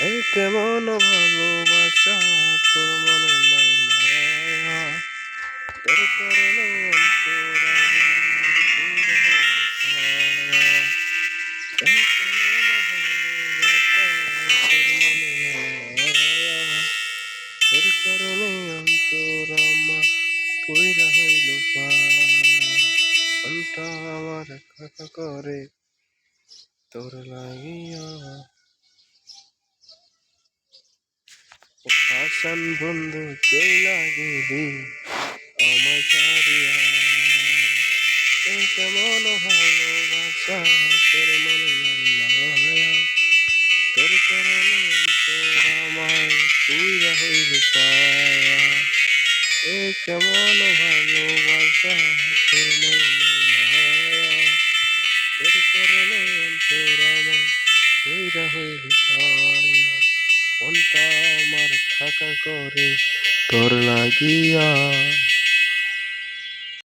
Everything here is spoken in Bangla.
এই কেমন ভালোবাসা তোর মনে নাই মায়া। তোর কারণে আমার কাকা করে তোর লাগিয়া হাসান বন্ধু চইলা গেলি আমায় ছাড়িয়া কেমন ভালোবাসা? তোর মনে তোর কারণে অন্তর আমায় পুরা হইল পায়া। এ কেমন ভালোবাসা? তোর মনে মায়া। তোর কারণে অন্তর আমার পুরা হইল পায়া। আমার করে তোর লাগিয়া